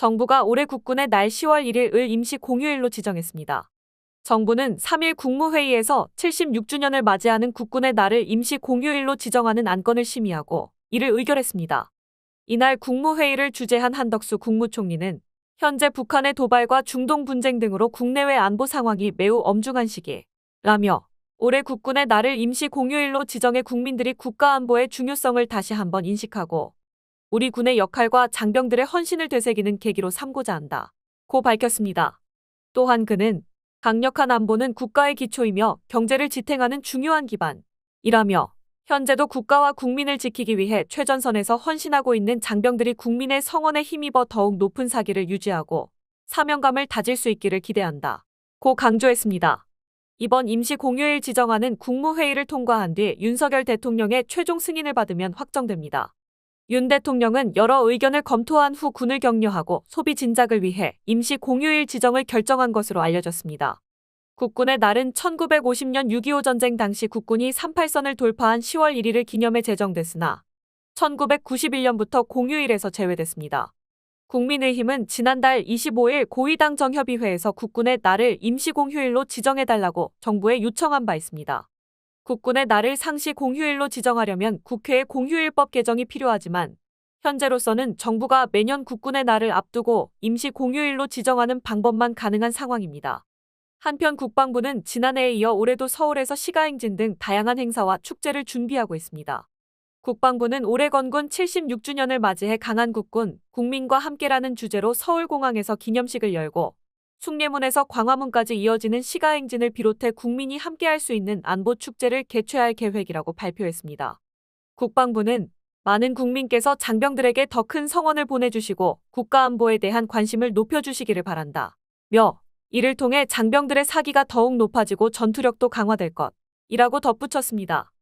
정부가 올해 국군의 날 10월 1일 을 임시 공휴일로 지정했습니다. 정부는 3일 국무회의에서 76주년을 맞이하는 국군의 날을 임시 공휴일로 지정하는 안건을 심의하고 이를 의결했습니다. 이날 국무회의를 주재한 한덕수 국무총리는 현재 북한의 도발과 중동 분쟁 등으로 국내외 안보 상황이 매우 엄중한 시기라며 올해 국군의 날을 임시 공휴일로 지정해 국민들이 국가 안보의 중요성을 다시 한번 인식하고 우리 군의 역할과 장병들의 헌신을 되새기는 계기로 삼고자 한다. 고 밝혔습니다. 또한 그는 강력한 안보는 국가의 기초이며 경제를 지탱하는 중요한 기반이라며 현재도 국가와 국민을 지키기 위해 최전선에서 헌신하고 있는 장병들이 국민의 성원에 힘입어 더욱 높은 사기를 유지하고 사명감을 다질 수 있기를 기대한다. 고 강조했습니다. 이번 임시 공휴일 지정안은 국무회의를 통과한 뒤 윤석열 대통령의 최종 승인을 받으면 확정됩니다. 윤 대통령은 여러 의견을 검토한 후 군을 격려하고 소비 진작을 위해 임시 공휴일 지정을 결정한 것으로 알려졌습니다. 국군의 날은 1950년 6.25 전쟁 당시 국군이 38선을 돌파한 10월 1일을 기념해 제정됐으나 1991년부터 공휴일에서 제외됐습니다. 국민의힘은 지난달 25일 고위당 정협의회에서 국군의 날을 임시 공휴일로 지정해달라고 정부에 요청한 바 있습니다. 국군의 날을 상시 공휴일로 지정하려면 국회의 공휴일법 개정이 필요하지만 현재로서는 정부가 매년 국군의 날을 앞두고 임시 공휴일로 지정하는 방법만 가능한 상황입니다. 한편 국방부는 지난해에 이어 올해도 서울에서 시가행진 등 다양한 행사와 축제를 준비하고 있습니다. 국방부는 올해 건군 76주년을 맞이해 강한 국군, 국민과 함께라는 주제로 서울공항에서 기념식을 열고 숭례문에서 광화문까지 이어지는 시가행진을 비롯해 국민이 함께할 수 있는 안보 축제를 개최할 계획이라고 발표했습니다. 국방부는 많은 국민께서 장병들에게 더 큰 성원을 보내주시고 국가안보에 대한 관심을 높여주시기를 바란다. 며 이를 통해 장병들의 사기가 더욱 높아지고 전투력도 강화될 것. 이라고 덧붙였습니다.